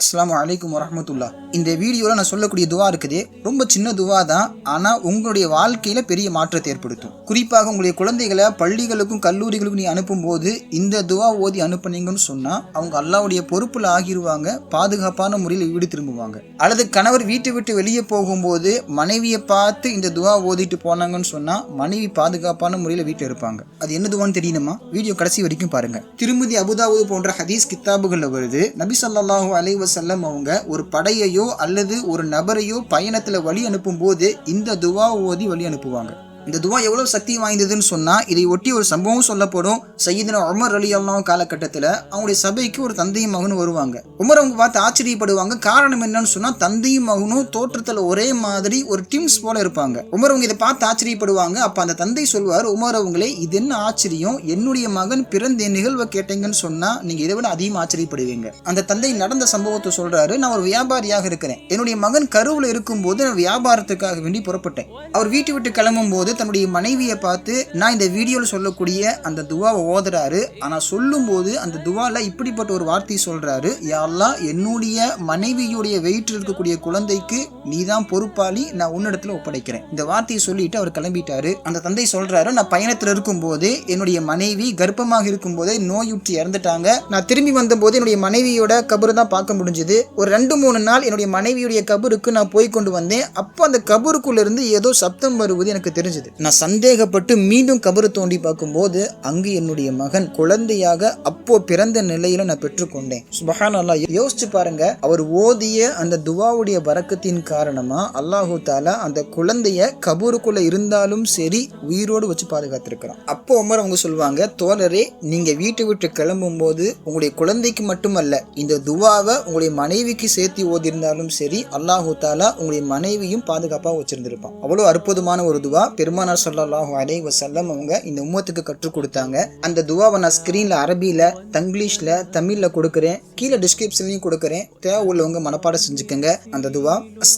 அஸ்லாம் வலைக்கம் வரமத்துல்லா இந்த வீடியோவில் நான் சொல்லக்கூடிய துவா இருக்குது. ரொம்ப சின்ன துவா தான். ஆனால் உங்களுடைய வாழ்க்கையில் பெரிய மாற்றத்தை ஏற்படுத்தும். குறிப்பாக உங்களுடைய குழந்தைகளை பள்ளிகளுக்கும் கல்லூரிகளுக்கும் நீ அனுப்பும்போது இந்த துவா ஓதி அனுப்புனீங்கன்னு சொன்னால் அவங்க அல்லாவுடைய பொறுப்பில் ஆகிருவாங்க. பாதுகாப்பான முறையில் வீடு திரும்புவாங்க. அல்லது கணவர் வீட்டை விட்டு வெளியே போகும்போது மனைவியை பார்த்து இந்த துவா ஓதிட்டு போனாங்கன்னு சொன்னால் மனைவி பாதுகாப்பான முறையில் வீட்டில் இருப்பாங்க. அது என்ன துவான்னு தெரியணுமா? வீடியோ கடைசி வரைக்கும் பாருங்கள் திருமதி அபுதாபு போன்ற ஹதீஸ் கித்தாபுகளில் வருது. நபி ஸல்லல்லாஹு அலைவ செல்லம் அவங்க ஒரு படையையோ அல்லது ஒரு நபரையோ பயணத்தில் வழி அனுப்பும்போது இந்த துவா ஓதி வழி அனுப்புவாங்க. இந்த துவா எவ்வளவு சக்தி வாய்ந்ததுன்னு சொன்னா இதை ஒட்டி ஒரு சம்பவம் சொல்லப்படும். சையீதன உமர் அலி அல்லாம் காலகட்டத்தில் அவங்களுடைய சபைக்கு ஒரு தந்தையும் மகனும் வருவாங்க. உமர் அவங்க பார்த்து ஆச்சரியப்படுவாங்க. காரணம் என்னன்னு சொன்னா தந்தையும் மகனும் தோற்றத்தில் ஒரே மாதிரி ஒரு டிம்ஸ் போல இருப்பாங்க. உமர் அவங்க இதை பார்த்து ஆச்சரியப்படுவாங்க. அப்ப அந்த தந்தை சொல்வார் உமர் அவங்களே இது என்ன ஆச்சரியம்? என்னுடைய மகன் பிறந்த நிகழ்வை கேட்டீங்கன்னு சொன்னா நீங்க இதை விட அதிகமாக ஆச்சரியப்படுவீங்க. அந்த தந்தை நடந்த சம்பவத்தை சொல்றாரு நான் ஒரு வியாபாரியாக இருக்கிறேன். என்னுடைய மகன் கருவில் இருக்கும்போது நான் வியாபாரத்துக்காக வேண்டி புறப்பட்டேன். அவர் வீட்டை விட்டு கிளம்பும் போது தன்னுடைய மனைவியை பார்த்து நான் இந்த வீடியோவில் சொல்லக்கூடிய அந்த துவாவை ஓதுறாரு. ஆனால் சொல்லும்போது அந்த துவாவில் இப்படிப்பட்ட ஒரு வார்த்தை சொல்றாரு. யாரெல்லாம் என்னுடைய மனைவியுடைய வயிற்றில் இருக்கக்கூடிய குழந்தைக்கு நீ தான் பொறுப்பாளி நான் உன்னிடத்துல ஒப்படைக்கிறேன். இந்த வார்த்தையை சொல்லிட்டு அவர் கிளம்பிட்டாரு. அந்த தந்தை சொல்றாரு நான் பயணத்தில் இருக்கும்போது என்னுடைய மனைவி கர்ப்பமாக இருக்கும்போதே நோயுற்று இறந்துட்டாங்க. நான் திரும்பி வந்தபோது என்னுடைய மனைவியோட கபரு தான் பார்க்க முடிஞ்சது. ஒரு ரெண்டு மூணு நாள் என்னுடைய மனைவியுடைய கபருக்கு நான் போய் கொண்டு வந்தேன். அப்போ அந்த கபருக்குள்ள இருந்து ஏதோ சப்தம் வருவது எனக்கு தெரிஞ்சது. நான் சந்தேகப்பட்டு மீண்டும் கபரு தோண்டி பார்க்கும்போது அங்கு என்னுடைய மகன் குழந்தையாக அப்போ பிறந்த நிலையில நான் பெற்றுக்கொண்டேன். சுபஹான் அல்லாஹ் யோசிச்சு பாருங்க அவர் ஓதிய அந்த துவாவுடைய வரக்கத்தின் காரணமாக அல்லாஹூ தாலா அந்த குழந்தைய கபூருக்குள்ளே இருந்தாலும் சரி உயிரோடு வச்சு பாதுகாத்திருக்கிறான். அப்போ உமர் அவங்க சொல்லுவாங்க தோழரே நீங்கள் வீட்டை விட்டு கிளம்பும் போது உங்களுடைய குழந்தைக்கு மட்டுமல்ல இந்த துவாவை உங்களுடைய மனைவிக்கு சேர்த்து ஓதிருந்தாலும் சரி அல்லாஹூ தாலா உங்களுடைய மனைவியும் பாதுகாப்பாக வச்சிருந்திருப்பான். அவ்வளோ அற்புதமான ஒரு துவா. பெருமானார் ஸல்லல்லாஹு அலைஹி வசல்லம் அவங்க இந்த உம்மத்துக்கு கற்றுக் கொடுத்தாங்க. அந்த துவாவை நான் ஸ்க்ரீனில் அரபியில் தங்கிலீஷில் தமிழில் கொடுக்குறேன். கீழே டிஸ்கிரிப்ஷன்லையும் கொடுக்குறேன். தேவை உள்ளவங்க மனப்பாடம் செஞ்சுக்கோங்க. அந்த துவா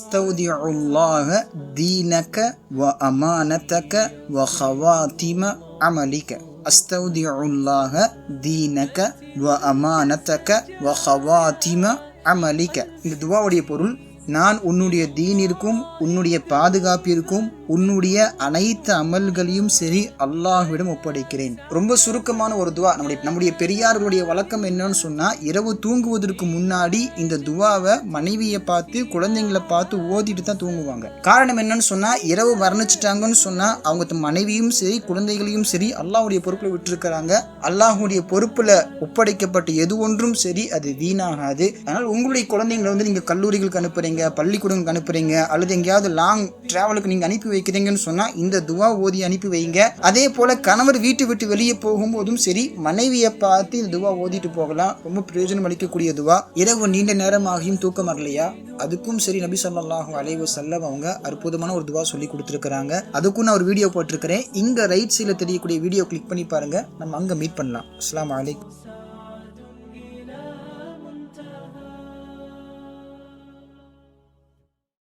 அஸ்தௌதியுல்லாஹ தீனக வ அமானதக வ ஹவாத்திம அமலிக அஸ்தௌதியுல்லாஹ தீனக வ அமானதக வ ஹவாத்திம அமலிக இந்த துவாவுடைய பொருள் நான் உன்னுடைய தீனிற்கும் உன்னுடைய பாதுகாப்பிற்கும் உன்னுடைய அனைத்து அமல்களையும் சரி அல்லாஹ்விடம் ஒப்படைக்கிறேன். ரொம்ப சுருக்கமான ஒரு துவா. நம்முடைய நம்முடைய பெரியார்களுடைய வழக்கம் என்னன்னு சொன்னா இரவு தூங்குவதற்கு முன்னாடி இந்த துவாவை மனைவியை பார்த்து குழந்தைங்களை பார்த்து ஓதிட்டு தான் தூங்குவாங்க. காரணம் என்னன்னு சொன்னா இரவு மரணிச்சிட்டாங்கன்னு சொன்னா அவங்க மனைவியும் சரி குழந்தைகளையும் சரி அல்லாஹ்வுடைய பொறுப்புல விட்டுருக்கிறாங்க. அல்லாஹுடைய பொறுப்புல ஒப்படைக்கப்பட்ட எது ஒன்றும் சரி அது வீணாகாது. அதனால் உங்களுடைய குழந்தைங்களை வந்து நீங்க கல்லூரிகளுக்கு அனுப்புகிறீங்க பள்ளிக்கூடங்களுக்கு அனுப்புறீங்க அல்லது எங்கேயாவது லாங் டிராவலுக்கு நீங்க அனுப்பி வைக்கிறீங்கன்னு சொன்னா இந்த துவா ஓதி அனுப்பி வைங்க. அதே போல கணவர் வீட்டு விட்டு வெளியே போகும்போதும் சரி மனைவியை பார்த்து இந்த துவா ஓதிட்டு போகலாம். ரொம்ப பிரயோஜனம் அளிக்கக்கூடிய துவா. இரவு நீண்ட நேரமாகியும் தூக்கம் வரலையா? அதுக்கும் சரி நபி சொல்லாஹும் அலைவு செல்லம் அவங்க அற்புதமான ஒரு துவா சொல்லி கொடுத்துருக்குறாங்க. அதுக்கும் நான் ஒரு வீடியோ போட்டிருக்கிறேன். இங்க ரைட் சைடில் தெரியக்கூடிய வீடியோ கிளிக் பண்ணி பாருங்க. நம்ம அங்க மீட் பண்ணலாம். அஸ்லாம் அலைக்கும்.